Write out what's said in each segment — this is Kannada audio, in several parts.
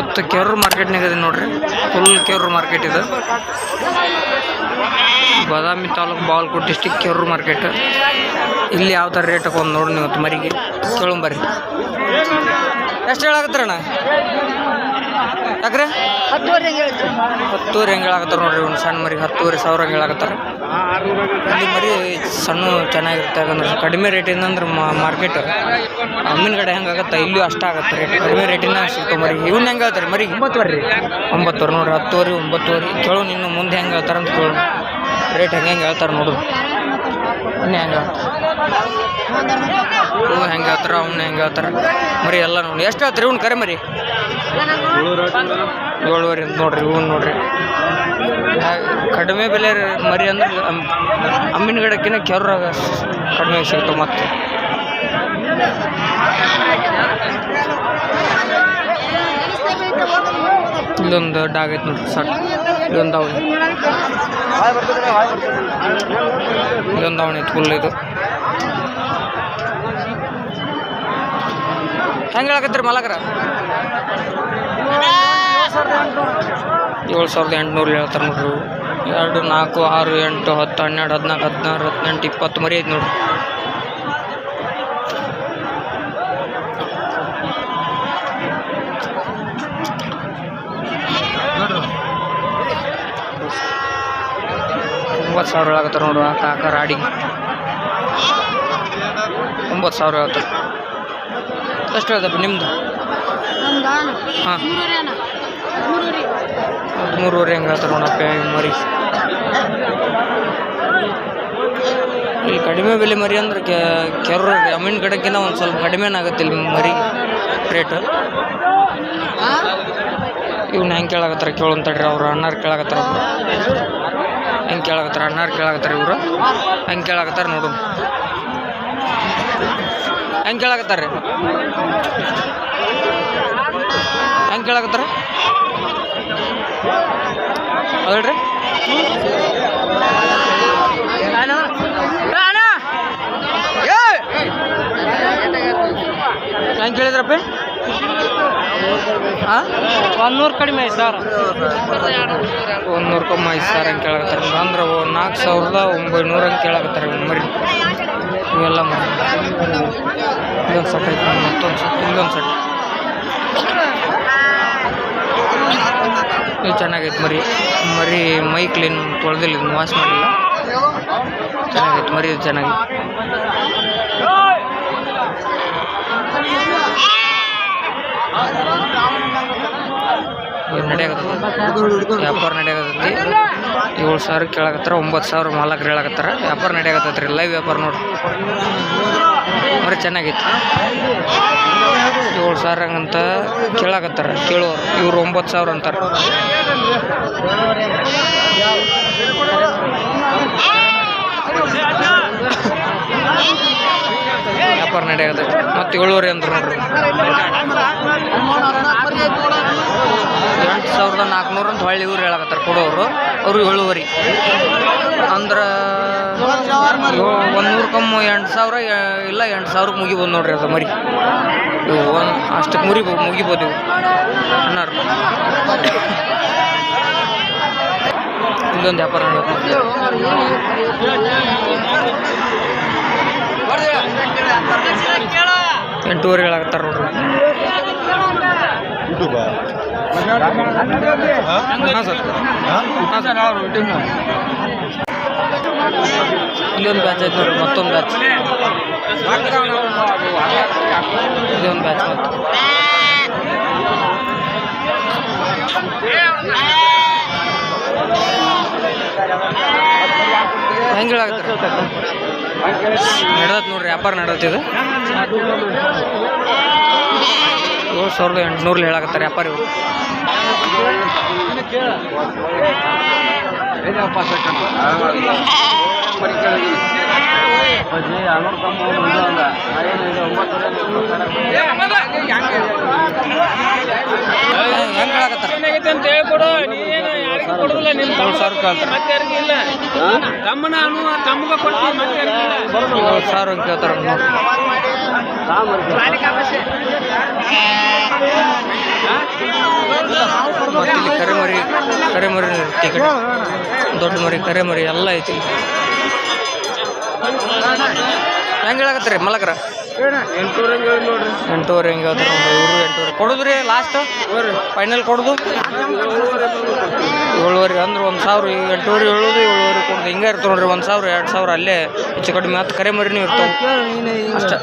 ಇವತ್ತು ಕೆರೂರು ಮಾರ್ಕೆಟ್ನಾಗ ಇದೆ ನೋಡ್ರಿ. ಫುಲ್ ಕೆರೂರು ಮಾರ್ಕೆಟ್ ಇದು. ಬಾದಾಮಿ ತಾಲೂಕು ಬಾಗಲಕೋಟೆ ಡಿಸ್ಟಿಕ್ ಕೆರೂರು ಮಾರ್ಕೆಟ್ ಇಲ್ಲಿ ಯಾವ ಥರ ರೇಟ್ ಹಾಕೊಂಡು ನೋಡಿ ನೀವು ಇವತ್ತು ಮರಿಗೆ. ಕೇಳಂಬರ್ರಿ ಎಷ್ಟು ಹೇಳಾಕತ್ತಾರಣ್ಣ? ಯಾಕ್ರೆ? ಹತ್ತುವರೆ ಹಂಗೆ ಹತ್ತುವರೆ ಹೆಂಗೆ ಹೇಳಾಕತ್ತಾರ ನೋಡ್ರಿ ಒಂದು ಸಣ್ಣ ಮರಿ ಹತ್ತುವರೆ ಸಾವಿರ ಹಂಗೆ ಹೇಳಾಕತ್ತಾರ ಇಲ್ಲಿ ಮರಿ ಸಣ್ಣ ಚೆನ್ನಾಗಿರುತ್ತೆ. ಯಾಕಂದ್ರೆ ಕಡಿಮೆ ರೇಟಿಂದ ಅಂದ್ರೆ ಮಾರ್ಕೆಟ್ ಅಮ್ಮಿನ ಕಡೆ ಹೆಂಗಾಗತ್ತೆ ಇಲ್ಲೂ ಅಷ್ಟ ಆಗತ್ತೆ ರೇಟ್. ಕಡಿಮೆ ರೇಟಿನ ಸಿಗ್ತಾವೆ ಮರಿ? ಇವ್ನ ಹೆಂಗೆ ಹೇಳ್ತಾರೆ ಮರಿ? ಒಂಬತ್ತುವರೆ ರೀ. ಒಂಬತ್ತುವರೆ ನೋಡ್ರಿ ಹತ್ತುವರೆ ಒಂಬತ್ತುವರೆ. ಕೇಳು ನಿನ್ನ ಮುಂದೆ ಹೆಂಗೆ ಹೇಳ್ತಾರೆ ಅಂತ ಕೇಳು ರೇಟ್ ಹೆಂಗೆ ಹೆಂಗೆ ಹೇಳ್ತಾರೆ ನೋಡು ಇನ್ನು ಹೆಂಗೆ ಇವು ಹೆಂಗೆ ಹೇಳ್ತಾರೆ ಅವ್ನ ಹೆಂಗೆ ಹೇಳ್ತಾರೆ. ಮರಿ ಎಲ್ಲ ನೋಡಿ. ಎಷ್ಟು ಹೇಳ್ತೀರಿ ಇವ್ನು ಕರೆ ಮರಿ? ಏಳುವರೆ ಅಂತ ನೋಡ್ರಿ, ಇವ್ನು ನೋಡ್ರಿ. ಕಡಿಮೆ ಬೆಲೆ ಮರಿ ಅಂದ್ರೆ ಅಮ್- ಅಮ್ಮಿನ ಗಿಡಕ್ಕಿಂತ ಕೆರ್ರಾಗ ಕಡಿಮೆ ಸಿಗ್ತಾವೆ ಮತ್ತೆ. ಇಲ್ಲೊಂದು ಡಾಗ್ ಐತೆ ನೋಡ್ರಿ, ಸಟ್. ಇಲ್ಲೊಂದು ಅವಣಿ ಇದೊಂದು ಐತೆ ಫುಲ್ ಇದು. ಹೆಂಗೆ ಹೇಳಕತ್ತೀರಿ ಮಲಕರ? ಏಳು ಸಾವಿರದ ಎಂಟುನೂರು ಹೇಳ್ತಾರೆ ನೋಡ್ರಿ. ಎರಡು, ನಾಲ್ಕು, ಆರು, ಎಂಟು, ಹತ್ತು, ಹನ್ನೆರಡು, ಹದಿನಾಲ್ಕು, ಹದಿನಾರು, ಹದಿನೆಂಟು, ಇಪ್ಪತ್ತು ಮರಿ ಐತೆ ನೋಡ್ರಿ. ಒಂಬತ್ತು ಸಾವಿರ ಹೇಳಕತ್ತಾರ ನೋಡುವ ಕಾಕ ರಾಡಿ ಒಂಬತ್ತು ಸಾವಿರ ಹೇಳ್ತಾರೆ ಎಷ್ಟು ಹೇಳ್ದಪ್ಪ ನಿಮ್ಮದು ಹಾಂ. ಮೂರೂವರೆ ಹೆಂಗೆ ಹೇಳ್ತಾರೆ ನೋಡಪ್ಪ ಮರಿ. ಇಲ್ಲಿ ಕಡಿಮೆ ಬೆಲೆ ಮರಿ ಅಂದ್ರೆ ಕೆರ ಅಮೀನ್ ಕಡೆಗಿಂತ ಒಂದು ಸ್ವಲ್ಪ ಕಡಿಮೆನೇ ಆಗುತ್ತೆ ಇಲ್ಲಿ ಮರಿ ರೇಟ್? ಇವ್ನ ಹೆಂಗೆ ಕೇಳಾಕತ್ತಾರ ಕೇಳಂತಡ್ರಿ ಅವ್ರು ಅಣ್ಣಾರು ಕೇಳಾಕತ್ತಾರ ಹೆಂಗೆ ಕೇಳಾಕತ್ತಾರ? ಅಣ್ಣಾರು ಕೇಳಾಕತ್ತಾರ ಇವರು? ಹೆಂಗೆ ಕೇಳಾಕತ್ತಾರ ನೋಡು. ಹೆಂಗೆ ಕೇಳಾಕತ್ತಾರ? ರೀ ಹೆಂಗೆ ಕೇಳಾಕತ್ತಾರ? ಹೇಳ್ರಿ. ಹೆಂಗೆ ಕೇಳಿದ್ರಪ್ಪ? ಒಂದೂರು ಕಡಿಮೆ ಐತೆ ಸರ್. ಒಂದು ನೂರು ಕಮ್ಮಿ ಐದು ಸಾವಿರ ಹಂಗೆ ಕೇಳಕತ್ತಾರೆ? ಅಂದ್ರೆ ಒಂದು ನಾಲ್ಕು ಸಾವಿರದ ಒಂಬೈನೂರು ಹಂಗೆ ಕೇಳಕತ್ತಾರೆ ಮರಿ. ಇವೆಲ್ಲ ಮರಿ. ಇದೊಂದು ಸೆಟ್ ಐತೆ ಮತ್ತೊಂದು ಸೆಟ್ ಇಲ್ಲೊಂದು ಸೆಟ್. ಇದು ಚೆನ್ನಾಗೈತೆ ಮರಿ. ಮರಿ ಮೈ ಕ್ಲೀನ್ ತೊಳೆದಿಲ್ಲ ಇದು ವಾಶ್ ಮಾಡಿಲ್ಲ. ಚೆನ್ನಾಗೈತೆ ಮರಿ ಇದು ಚೆನ್ನಾಗಿ. ವ್ಯಾಪಾರ ನಡೆಯಾಗತ್ತೈತಿ ಏಳು ಸಾವಿರ ಕೇಳಕತ್ತಾರ, ಒಂಬತ್ತು ಸಾವಿರ ಮಾಲಕ್ರು ಹೇಳಾಕತ್ತಾರ. ವ್ಯಾಪಾರ ನಡೆಯಾಗತ್ತೈತ್ರಿ ರೀ ಲೈವ್ ವ್ಯಾಪಾರ ನೋಡ್ರಿ ಬರೀ ಚೆನ್ನಾಗೈತಿ. ಏಳು ಸಾವಿರ ಹಂಗಂತ ಕೇಳಕತ್ತಾರ ಕೇಳೋರು ಇವ್ರು ಒಂಬತ್ತು ಸಾವಿರ ಅಂತಾರೆ. ವ್ಯಾಪಾರ ನಡೆಯೋದು. ಮತ್ತು ಏಳುವರೆ ಅಂದ್ರೆ ನೋಡ್ರಿ. ಎಂಟು ಸಾವಿರದ ನಾಲ್ಕುನೂರು ಅಂತ ಹೊಳ್ಳಿ ಇವ್ರು ಹೇಳಕತ್ತಾರೆ ಕೊಡೋರು. ಅವರು ಏಳುವರೆ. ಅಂದ್ರೆ ಒಂದು ನೂರು ಕಮ್ಮಿ ಎಂಟು ಸಾವಿರ ಇಲ್ಲ ಎಂಟು ಸಾವಿರಕ್ಕೆ ಮುಗಿಬೋದು ನೋಡ್ರಿ ಅದು ಮರಿ. ಇವು ಒಂದು ಅಷ್ಟಕ್ಕೆ ಮುರಿಬೋದು ಮುಗಿಬೋದು ಅನ್ನಾರು. ಇಲ್ಲೊಂದು ವ್ಯಾಪಾರ ಎಂಟೂವರೆ ಹೇಳಕತ್ತಾರ ನೋಡ್ರಿ ಇಲ್ಲೊಂದು ಬ್ಯಾಚ್ ಐತೆ ನೋಡ್ರಿ ಮತ್ತೊಂದು ಬ್ಯಾಚ್ ಇಲ್ಲೊಂದು ಬ್ಯಾಚ್ ಮತ್ತು ಹೆಂಗೆ ಹೇಳಾಕತ್ತಾರ? ನಡೆದತ್ ನೋಡ್ರಿ ವ್ಯಾಪಾರ ನಡೆದತ್ ಇದು. ಏಳು ಸಾವಿರದ ಎಂಟುನೂರಲ್ಲಿ ಹೇಳಾಕತ್ತಾರೆ ವ್ಯಾಪಾರ ಇವರು. ಹೇಳಾಕತ್ತಾರ ಅಂತ ಹೇಳ್ಕೊಡು ನೀನು ಯಾರಿಗೂ ಕೊಡುದಿಲ್ಲ ಸಾವಿರ ಕೇಳ್ತಾರೆ ಮತ್ತೆ ಯಾರಿಗೂ ಇಲ್ಲ ತಮ್ಮನ ಅನು ತಮ್ಮಗ ಮತ್ತೆ ಸಾವಿರ ಅಂತ? ಮತ್ತು ಇಲ್ಲಿ ಕರೆಮರಿ ಕರೆಮರಿ ಇರುತ್ತೆ ಈ ಕಡೆ ದೊಡ್ಡ ಮರಿ, ಕರೆಮರಿ ಎಲ್ಲ ಐತಿ. ಹೆಂಗೆ ಹೇಳಕತ್ತೀರಿ ಮಲಕರ ಎಂಟೂರ ನೋಡ್ರಿ ಎಂಟೂವರೆ ಹಿಂಗೆ ಹೇಳ್ತಾರೆ? ಇವರು ಎಂಟೂವರೆ. ಕೊಡುದ್ರಿ ಲಾಸ್ಟ್ ಫೈನಲ್ ಕೊಡೋದು? ಏಳುವರೆ, ಅಂದ್ರೆ ಒಂದು ಸಾವಿರ ಎಂಟೂವರೆ ಏಳೋದು, ಏಳುವರೆ ಕೊಡೋದು. ಹಿಂಗೆ ಇರ್ತವೆ ನೋಡ್ರಿ, ಒಂದು ಸಾವಿರ, ಎರಡು ಸಾವಿರ ಅಲ್ಲೇ ಹೆಚ್ಚು ಕಡಿಮೆ ಹತ್ತು ಕರೆ ಮರಿನೂ ಇರ್ತವೆ. ಅಷ್ಟೇ.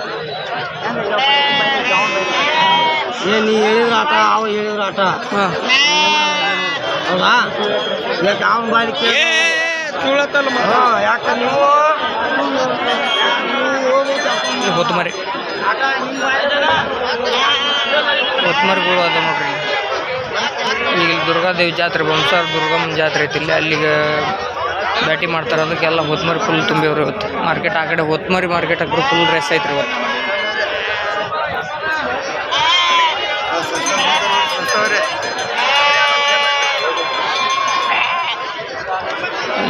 ಏ ನೀ ಹೇಳಿದ್ರ ಆಟ ಅವ ಹೇಳಿದ್ರ ಆಟ. ಹಾಂ. ಹೌದಾ? ಯಾಕೆ ಅವ್ನ ಬಾಳಿಕೆ ಯಾಕೆ ನೀವು? ಇಲ್ಲಿ ಹೊತ್ತು ಮರಿ ಹೊತ್ತು ಮರಿಗಳು ಅದ ನೋಡ್ರಿ. ಈಗ ದುರ್ಗಾದೇವಿ ಜಾತ್ರೆ ಬಂಸಾರ ದುರ್ಗಮ್ಮನ ಜಾತ್ರೆ ಐತಿ ಇಲ್ಲಿ ಅಲ್ಲಿಗೆ ಭೇಟಿ ಮಾಡ್ತಾರೆ. ಅದಕ್ಕೆಲ್ಲ ಹೊತ್ಮರಿ ಫುಲ್ ತುಂಬಿವ್ರಿ ಇವತ್ತು. ಮಾರ್ಕೆಟ್ ಆ ಕಡೆ ಹೊತ್ಮರಿ ಮಾರ್ಕೆಟ್ ಹಾಕ್ರೆ ಫುಲ್ ರೆಸ್ ಐತ್ರಿ ಇವತ್ತು.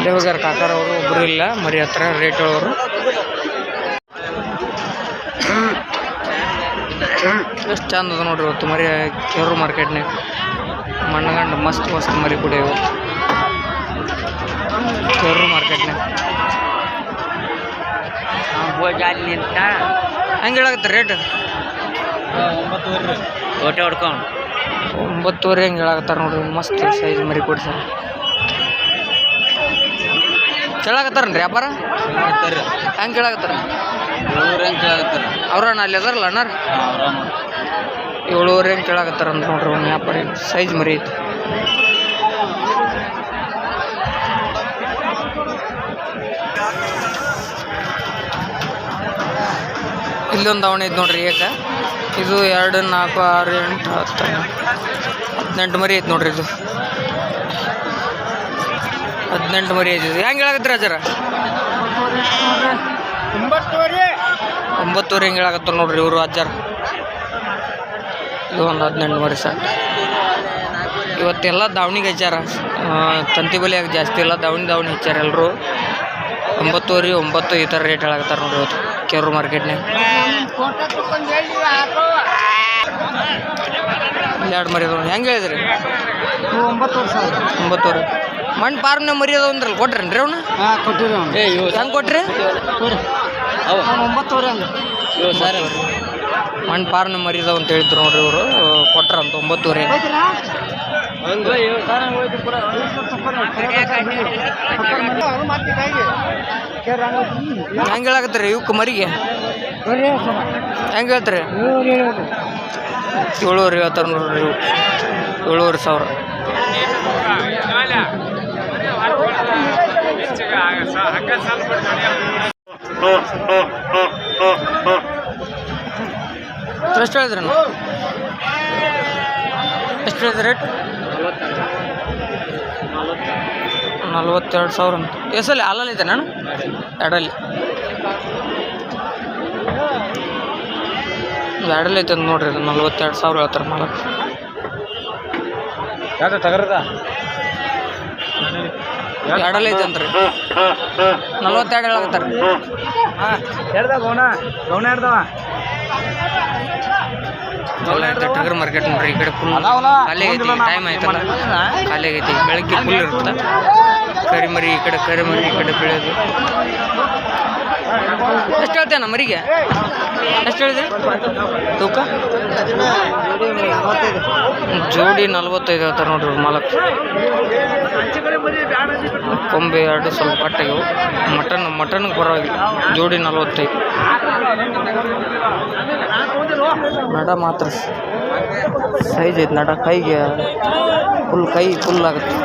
ಅಲ್ಲೇ ಹೋಗ್ಯಾರ ಕಾಕಾರವರು ಒಬ್ಬರು ಇಲ್ಲ ಮರಿ ಹತ್ರ ರೇಟ್ ಅವರು ಎಷ್ಟು ಚಂದ ಅದ ನೋಡ್ರಿ ಇವತ್ತು ಮರಿ ಕೆರು ಮಾರ್ಕೆಟ್ನಾಗ ಮಣ್ಣಗಂಡು ಮಸ್ತ್ ಮಸ್ತ್ ಮರಿ ಕೂಡ ಇವತ್ತು ಕೆರು ಮಾರ್ಕೆಟ್ನಾಗ ಹಂಗೆ ಹೇಳಾಗತ್ತೆ ರೇಟ್ ಹೊಟ್ಟೆ ಹೊಡ್ಕೊಂಡು ಒಂಬತ್ತುವರೆ ಹೆಂಗೆ ಹೇಳಾಕತ್ತಾರ ನೋಡ್ರಿ ಮಸ್ತ್ ಸೈಜ್ ಮರಿ ಕೊಡ್ಸಾರ ಕೇಳಾಕತ್ತಾರನ್ರಿ ವ್ಯಾಪಾರ ಹೆಂಗೆ ಕೇಳಾಕತ್ತಾರ? ಅವ್ರಣ್ಣ ಅಲ್ಲಿ ಅದಾರಲ್ಲ ಅಣ್ಣಾರ? ಏಳುವರೆ ಹೆಂಗೆ ಕೇಳಾಕತ್ತಾರ ಅಂತ ನೋಡ್ರಿ ಒಂದು ವ್ಯಾಪಾರ ಸೈಜ್ ಮರಿ ಐತಿ. ಇಲ್ಲೊಂದು ಅವಣೆ ಐತೆ ನೋಡ್ರಿ ಏಕ. ಇದು ಎರಡು ನಾಲ್ಕು ಆರು ಎಂಟು ಹತ್ತು ಹದಿನೆಂಟು ಮರಿ ಐತೆ ನೋಡ್ರಿ ಇದು. ಹದಿನೆಂಟು ಮರಿ ಐತಿ ಹೆಂಗೆ ಹೇಳಕತ್ತೀರ ಅಜ್ಜರ ಒಂಬತ್ತುವರೆ. ಹೆಂಗೆ ಹೇಳಕತ್ತಾರ ನೋಡ್ರಿ ಇವರು ಅಜ್ಜಾರ ಇದು ಒಂದು ಹದಿನೆಂಟು ಮರಿ ಸರ್ ಇವತ್ತೆಲ್ಲ ದಾವಣಿಗೆ ಹಚ್ಚಾರ ತಂತಿ ಬಲಿಯಾಗ ಜಾಸ್ತಿ ಇಲ್ಲ ದಾವಣಿ ದಾವಣಿ ಹಚ್ಚಾರ ಎಲ್ಲರೂ ಒಂಬತ್ತುವರೆ ಒಂಬತ್ತು ಈ ಥರ ರೇಟ್ ಹೇಳಕತ್ತಾರ ನೋಡ್ರಿ ಇವತ್ತು ಕೆರೂರು ಮಾರ್ಕೆಟ್ನಾಗ ಎರಡು ಮರಿ ಹೆಂಗೆ ಹೇಳಿದ್ರಿ? ಒಂಬತ್ತು ವರ್ಷ ಒಂಬತ್ತುವರೆ. ಮಣ್ಣು ಪಾರ್ಮ್ನ ಮರಿ ಅದಾವ ಅಂದ್ರಲ್ಲ ಕೊಟ್ರೇನ್ರಿ ಅವನು? ಹಾಂ ಕೊಟ್ಟಿರಿ ಹೆಂಗೆ ಕೊಟ್ರಿ? ಒಂಬತ್ತುವರೆ ಹಂಗೆ ಮಣ್ಣು ಪಾರ್ನ ಮರಿ ಅದಾವ ಅಂತ ಹೇಳಿದ್ರು ನೋಡ್ರಿ ಇವರು ಕೊಟ್ರಂತ ಒಂಬತ್ತುವರೆ. ಹೆಂಗೆ ಹೇಳಕತ್ತೀರಿ ಇವಕ್ಕೆ ಮರಿಗೆ? ಹೆಂಗೆ ಹೇಳ್ತೀರಿ? ಏಳುವರೆ ಹೇಳ್ತಾರೆ ನೋಡ್ರಿ ಇವು ಏಳುವರೆ ಸಾವಿರ. ಎಷ್ಟು ಹೇಳಿದ್ರಿ ಎಷ್ಟು ಹೇಳಿದ್ರಿ ರೇಟ್ ನಲ್ವತ್ತೆರಡು ಸಾವಿರ ಅಂತ. ಎಸಲ್ಲಿ ಹಾಲಲ್ಲಿ ಇದೆ ನಾನು? ಎರಡಲ್ಲಿ. ಎರಡಲ್ಲಿ ಐತೆ ನೋಡ್ರಿ, ನಲ್ವತ್ತೆರಡು ಸಾವಿರ ಹೇಳ್ತಾರೆ ಮಾಲಕ್. ಯಾಕೆ ತಗರದ? ಎರಡಲ್ಲಿ ಐತಂತ್ರಿ ಅಂತ್ರಿ. ನಲ್ವತ್ತೆರಡು ಹೇಳಕತ್ತಾರೆ. ಎಡ್ದ ಗೌಣ ಗೌಣ ಎಡ್ದವ ಎಲ್ಲ ಐತೆ ಟಗರ್ ಮಾರ್ಕೆಟ್ ನೋಡ್ರಿ ಈ ಕಡೆ ಫುಲ್ ಖಾಲಿ ಆಗೈತಿ ಟೈಮ್ ಆಯ್ತಲ್ಲ. ಖಾಲಿ ಆಗೈತಿ ಬೆಳಗ್ಗೆ ಫುಲ್ ಇರುತ್ತೆ. ಕರಿಮರಿ ಈ ಕಡೆ ಕರಿಮರಿ ಈ ಕಡೆ ಬೆಳೆಯೋದು ಎಷ್ಟು ಹೇಳ್ತೇನ ಮರಿಗೆ? ಎಷ್ಟು ಹೇಳಿದೆ? ತೂಕ? ಜೋಡಿ ನಲ್ವತ್ತೈದು ಹೇಳ್ತಾರೆ ನೋಡ್ರಿ ಮಾಲಕ್. ಕೊಂಬೆ ಎರಡು ಸ್ವಲ್ಪ ಕಟ್ಟಾಗಿವು ಮಟನ್, ಮಟನ್ಗೆ ಪರವಾಗಿಲ್ಲ. ಜೋಡಿ ನಲ್ವತ್ತೈದು. ನಡ ಮಾತ್ರ. ಸೈಜ್ ಐತೆ ನಡ. ಕೈಗೆ ಫುಲ್ ಕೈ ಫುಲ್ ಆಗುತ್ತೆ.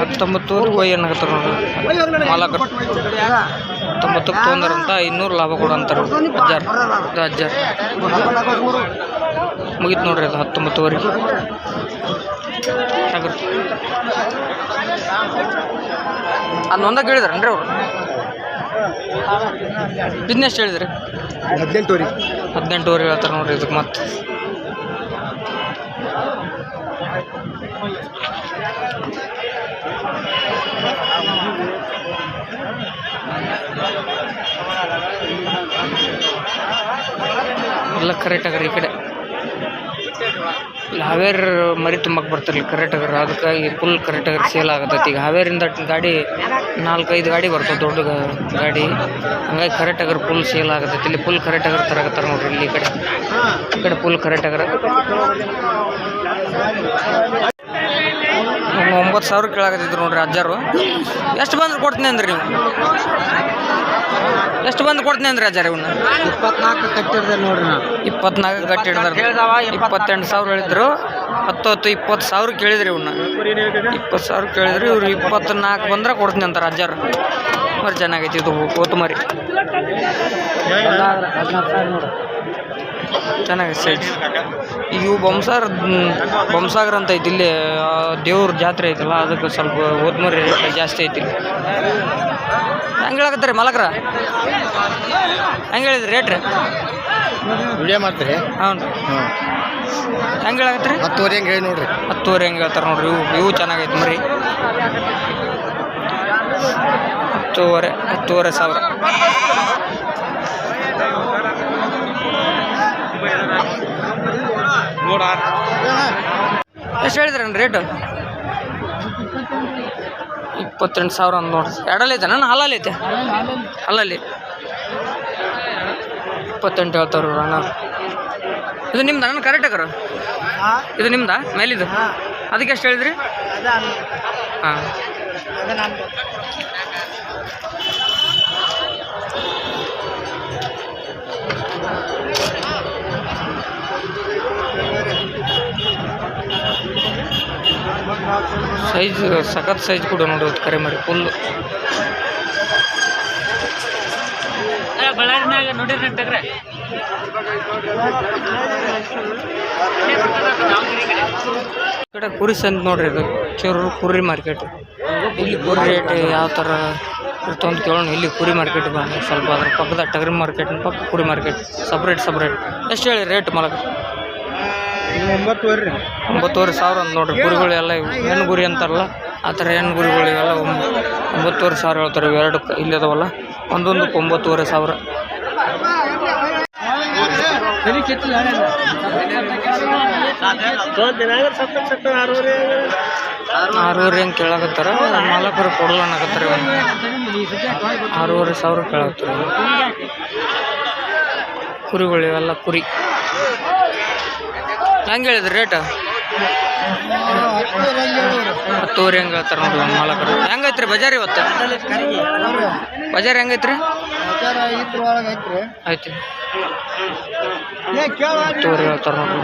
ಹತ್ತೊಂಬತ್ತುವರೆ ಏನು ಹಾಕ್ತಾರೆ ನೋಡ್ರಿ ಮಾಲಕ ಹತ್ತೊಂಬತ್ತಕ್ಕೆ ತೊಂದರಂತ ಇನ್ನೂರು ಲಾಭ ಕೊಡು ಅಂತಾರೆ ಹಜಾರ್ ಹಜಾರ್ ಮುಗೀತು ನೋಡ್ರಿ ಅದು ಹತ್ತೊಂಬತ್ತುವರೆಗೆ. ಟಗರು ಅದು ಒಂದಾಗ ಹೇಳಿದ್ರನ್ರಿ ಅವರು? ಬಿಸ್ನೆಸ್ ಹೇಳಿದ್ರಿ? ಹದಿನೆಂಟುವರೆ ಹದಿನೆಂಟುವರೆ ಹೇಳ್ತಾರೆ ನೋಡ್ರಿ ಇದಕ್ಕೆ ಮತ್ತೆ. ಎಲ್ಲ ಕರೆಕ್ಟ್ ಆಗ್ರಿ ಈ ಕಡೆ. ಹಾವೇರಿ ಮರಿ ತುಂಬಕ್ಕೆ ಬರ್ತಿರ್ಲಿ ಕರೆಕ್ಟ್ ಆಗ್ರಿ ಅದಕ್ಕಾಗಿ ಫುಲ್ ಕರೆಕ್ಟ್ ಆಗಿ ಸೇಲ್ ಆಗತ್ತೈತಿ. ಈಗ ಹಾವೇರಿಂದ ಗಾಡಿ ನಾಲ್ಕೈದು ಗಾಡಿ ಬರ್ತವೆ ದೊಡ್ಡ ಗಾಡಿ. ಹಂಗಾಗಿ ಕರೆಕ್ಟ್ ಆಗ್ರಿ ಫುಲ್ ಸೇಲ್ ಆಗತ್ತೈತಿ. ಇಲ್ಲಿ ಫುಲ್ ಕರೆಕ್ಟ್ ಆಗರ್ ತರಗತ್ತಾರ ನೋಡ್ರಿ ಇಲ್ಲಿ ಈ ಕಡೆ. ಈ ಕಡೆ ಫುಲ್ ಕರೆಕ್ಟ್ ಆಗ್ರ ಒಂದು ಒಂಬತ್ತು ಸಾವಿರ ಕೇಳಾಕತ್ತಿದ್ರು ನೋಡ್ರಿ ಅಜ್ಜರು. ಎಷ್ಟು ಬಂದ್ರೆ ಕೊಡ್ತೀನಿ ಅಂದ್ರಿ ನೀವು? ಎಷ್ಟು ಬಂದು ಕೊಡ್ತೀನಿ ಅಂದ್ರಿ ಅಜ್ಜಾರ ಇವನ್ನ ಇಪ್ಪತ್ನಾಲ್ಕು ಕಟ್ಟಿರ್ದೆ ನೋಡ್ರಿ ಇಪ್ಪತ್ನಾಲ್ಕು ಗಟ್ಟಿ ಹಿಡ್ದಾರ ಇಪ್ಪತ್ತೆಂಟು ಸಾವಿರ ಹೇಳಿದ್ರು. ಹತ್ತು ಹತ್ತು ಇಪ್ಪತ್ತು ಸಾವಿರ ಕೇಳಿದ್ರಿ ಇವನ್ನ ಇಪ್ಪತ್ತು ಸಾವಿರ ಕೇಳಿದ್ರಿ ಇವ್ರು ಇಪ್ಪತ್ನಾಲ್ಕು ಬಂದ್ರೆ ಕೊಡ್ತೀನಿ ಅಂತಾರೆ ಅಜ್ಜಾರು. ಮರಿ ಚೆನ್ನಾಗೈತಿ ಇದು ಕೋತು ಮರಿ ಹದಿನಾರು ಸಾವಿರ ನೋಡ್ರಿ. ಚೆನ್ನಾಗೈತೆ ಸೈಜ್ ಈಗ ಇವು ಬೊಮ್ಸಾರ್ ಬೊಮ್ಸಾಗರ್ ಅಂತ ಐತಿ. ಇಲ್ಲಿ ದೇವ್ರ ಜಾತ್ರೆ ಐತಲ್ಲ ಅದಕ್ಕೆ ಸ್ವಲ್ಪ ಓದ್ಮರಿ ರೇಟ್ ಜಾಸ್ತಿ ಐತಿ ಇಲ್ಲಿ. ಹೆಂಗೆ ಹೇಳಕತ್ತಾರೆ ಮಲಕ್ರ? ಹೆಂಗೆ ಹೇಳಿದ್ರಿ ರೇಟ್ ರೀ? ವಿಡಿಯೋ ಮಾಡ್ತೀರಿ? ಹಾಂ ಹ್ಞೂ. ಹೆಂಗೆ ಹೇಳಕತ್ತೀರಿ? ಹತ್ತುವರೆ ಹೆಂಗೆ ಹೇಳಿ ನೋಡ್ರಿ. ಹತ್ತುವರೆ ಹೆಂಗೆ ಹೇಳ್ತಾರೆ ನೋಡ್ರಿ ಇವು ಇವು ಚೆನ್ನಾಗೈತೆ ಮರಿ. ಹತ್ತುವರೆ ಹತ್ತುವರೆ ಸಾವಿರ. ಎಷ್ಟು ಹೇಳಿದ್ರೇನು ರೇಟು? ಇಪ್ಪತ್ತೆಂಟು ಸಾವಿರ ಅಂತ ನೋಡ್ರಿ. ಎರಡಲ್ಲಿ ಐತೆ ನನ್ನ ಹಲ್ಲಲ್ಲಿ ಐತೆ? ಹಲ್ಲಲ್ಲಿ ಇಪ್ಪತ್ತೆಂಟು ಹೇಳ್ತಾರ ಅಣ್ಣ. ಇದು ನಿಮ್ದು ನನ್ನ ಕರೆಕ್ಟ್ ಅಕ್ಕಾರ ಇದು ನಿಮ್ದಾ? ಮೇಲಿದು ಅದಕ್ಕೆ ಎಷ್ಟು ಹೇಳಿದ್ರಿ? ಹಾಂ. ಸೈಜ್ ಸಖತ್ ಸೈಜ್ ಕೂಡ ನೋಡಿ ಕರೆ ಮಾಡಿ ಫುಲ್ ಬಳ್ಳಾರಿನಾಗ ನೋಡಿರಿ ಕಡೆ ಕುರಿ ಸಂತ ನೋಡ್ರಿ ಇದು ಚೂರು ಕುರಿ ಮಾರ್ಕೆಟ್ ಇಲ್ಲಿ ಕುರಿ ರೇಟ್ ಯಾವ ಥರ ಅಂತ ಕೇಳೋಣ ಇಲ್ಲಿ ಕುರಿ ಮಾರ್ಕೆಟ್ ಸ್ವಲ್ಪ ಅದ್ರ ಪಕ್ಕದ ಟಗರಿ ಮಾರ್ಕೆಟ್ ಪಕ್ಕ ಕುರಿ ಮಾರ್ಕೆಟ್ ಸಪ್ರೇಟ್ ಸಪ್ರೇಟ್ ಎಷ್ಟು ಹೇಳಿ ರೇಟ್ ಮಲಕ? ಒಂಬತ್ತುವರೆ ಒಂಬತ್ತುವರೆ ಸಾವಿರ ಅಂತ ನೋಡ್ರಿ. ಕುರಿಗಳು ಎಲ್ಲ ಹೆಣ್ಣು ಗುರಿ ಅಂತಾರಲ್ಲ ಆ ಥರ ಹೆಣ್ಣು ಗುರಿಗಳು ಇವೆಲ್ಲ ಒಂಬ- ಒಂಬತ್ತುವರೆ ಸಾವಿರ ಹೇಳ್ತಾರೆ ಎರಡು ಇಲ್ಲಿ ಅದಾವಲ್ಲ. ಒಂದೊಂದಕ್ಕೆ ಒಂಬತ್ತುವರೆ ಸಾವಿರ. ಆರೂವರೆ ಹೆಂಗೆ ಕೇಳಾಕತ್ತಾರ? ಮಾಲಕರು ಕೊಡಲ್ಲ ಅನ್ನಕತ್ತಾರ ಆರೂವರೆ ಸಾವಿರ ಕೇಳಾಕತ್ತಾರ ಕುರಿಗಳು ಇವೆಲ್ಲ ಕುರಿ. ಹೆಂಗೆ ಹೇಳಿದ್ರಿ ರೇಟ್ ಹತ್ತುವರೆ ಹೆಂಗೆ ಹೇಳ್ತಾರೆ ನೋಡ್ರಿ ಮಾಲಕರು. ಹೆಂಗೈತ್ರಿ ಬಜಾರ್ ಇವತ್ತು? ಬಜಾರ್ ಹೆಂಗೈತ್ರಿ? ಐತಿ ಹತ್ತುವರೆ ಹೇಳ್ತಾರೆ ನೋಡ್ರಿ.